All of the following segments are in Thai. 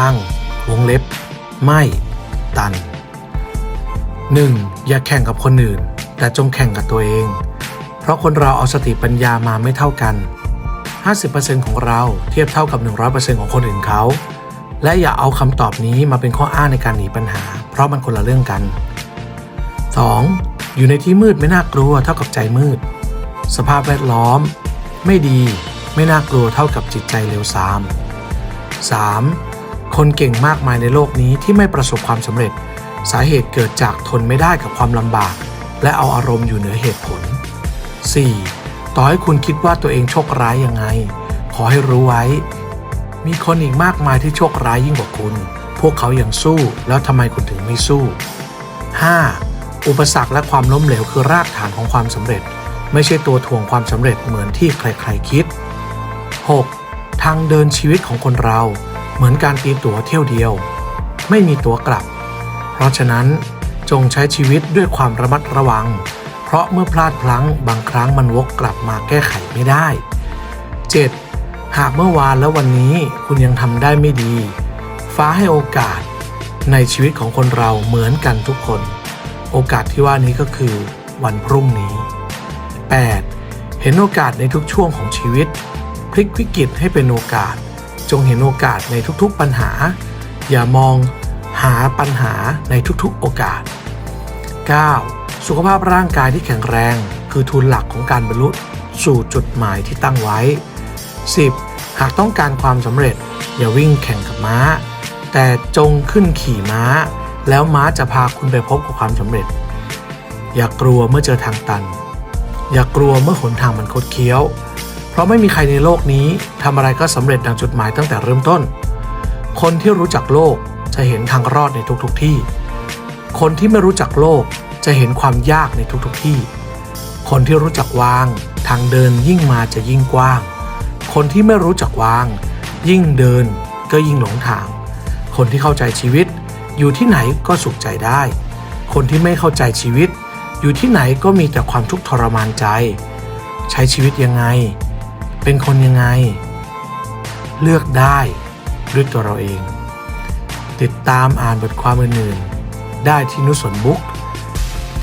างวงเล็บ ไม่ ตัน 1. อย่าแข่งกับคนอื่น แต่จงแข่งกับตัวเอง เพราะคนเราเอาสติปัญญามาไม่เท่ากัน 50%ของเราเทียบเท่ากับ 100%ของคนอื่นเขา และอย่าเอาคำตอบนี้มาเป็นข้ออ้างในการหนีปัญหา เพราะมันคนละเรื่องกัน 2. อยู่ในที่มืดไม่น่ากลัวเท่ากับใจมืด สภาพแวดล้อม ไม่ดี ไม่น่ากลัวเท่ากับจิตใจเลวทราม 3. คนเก่งมากมายในโลกนี้ที่ไม่ประสบความสำเร็จ สาเหตุเกิดจากทนไม่ได้กับความลำบาก และเอาอารมณ์อยู่เหนือเหตุผล 4. ต่อให้คุณคิดว่าตัวเองโชคร้ายยังไง ขอให้รู้ไว้ มีคนอีกมากมายที่โชคร้ายยิ่งกว่าคุณ พวกเขายังสู้ แล้วทำไมคุณถึงไม่สู้ 5. อุปสรรคและความล้มเหลวคือรากฐานของความสำเร็จ ไม่ใช่ตัวถ่วงความสำเร็จเหมือนที่ใครๆคิด 6. ทางเดินชีวิตของคนเรา เหมือนการตีตั๋วเที่ยวเดียว ไม่มีตั๋วกลับ เพราะฉะนั้นจงใช้ชีวิตด้วยความระมัดระวัง เพราะเมื่อพลาดพลั้งบางครั้งมันวกกลับมาแก้ไขไม่ได้ 7. หากเมื่อวานและวันนี้คุณยังทำได้ไม่ดี ฟ้าให้โอกาสในชีวิตของคนเราเหมือนกันทุกคน โอกาสที่ว่านี้ก็คือวันพรุ่งนี้ 8. เห็นโอกาสในทุกช่วงของชีวิต พลิกวิกฤตให้เป็นโอกาส จงเห็นโอกาสในทุกๆปัญหา อย่ามองหาปัญหาในทุกๆโอกาส 9. สุขภาพร่างกายที่แข็งแรง คือทุนหลักของการบรรลุสู่จุดหมายที่ตั้งไว้ 10. หากต้องการความสำเร็จ อย่าวิ่งแข่งกับม้า แต่จงขึ้นขี่ม้า แล้วม้าจะพาคุณไปพบกับความสำเร็จ อย่ากลัวเมื่อเจอทางตัน อย่ากลัวเมื่อหนทางมันคดเคี้ยว เพราะไม่มีใครในโลกนี้ทำอะไรก็สำเร็จดังจุดหมายตั้งแต่เริ่มต้น คนที่รู้จักโลกจะเห็นทางรอดในทุกๆทที่ คนที่ไม่รู้จักโลกจะเห็นความยากในทุกๆทที่ คนที่รู้จักวาง ทางเดินยิ่งมาจะยิ่งกว้าง คนที่ไม่รู้จักวาง ยิ่งเดินก็ยิ่งหลงทาง คนที่เข้าใจชีวิต อยู่ที่ไหนก็สุขใจได้ คนที่ไม่เข้าใจชีวิต อยู่ที่ไหนก็มีแต่ความทุกข์ทรมานใจ ใช้ชีวิตยังไง เป็นคนยังไง เลือกได้ด้วยตัวเราเอง ติดตามอ่านบทความอื่นๆ ได้ที่นุสนบุ๊ก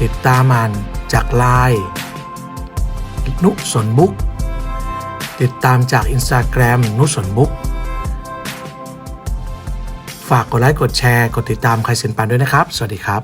ติดตามอ่านจากไลน์นุสนบุ๊กติดตามจาก Instagram นุสนบุ๊กฝากกดไลค์กดแชร์ กดติดตามใครเซนปันด้วยนะครับ สวัสดีครับ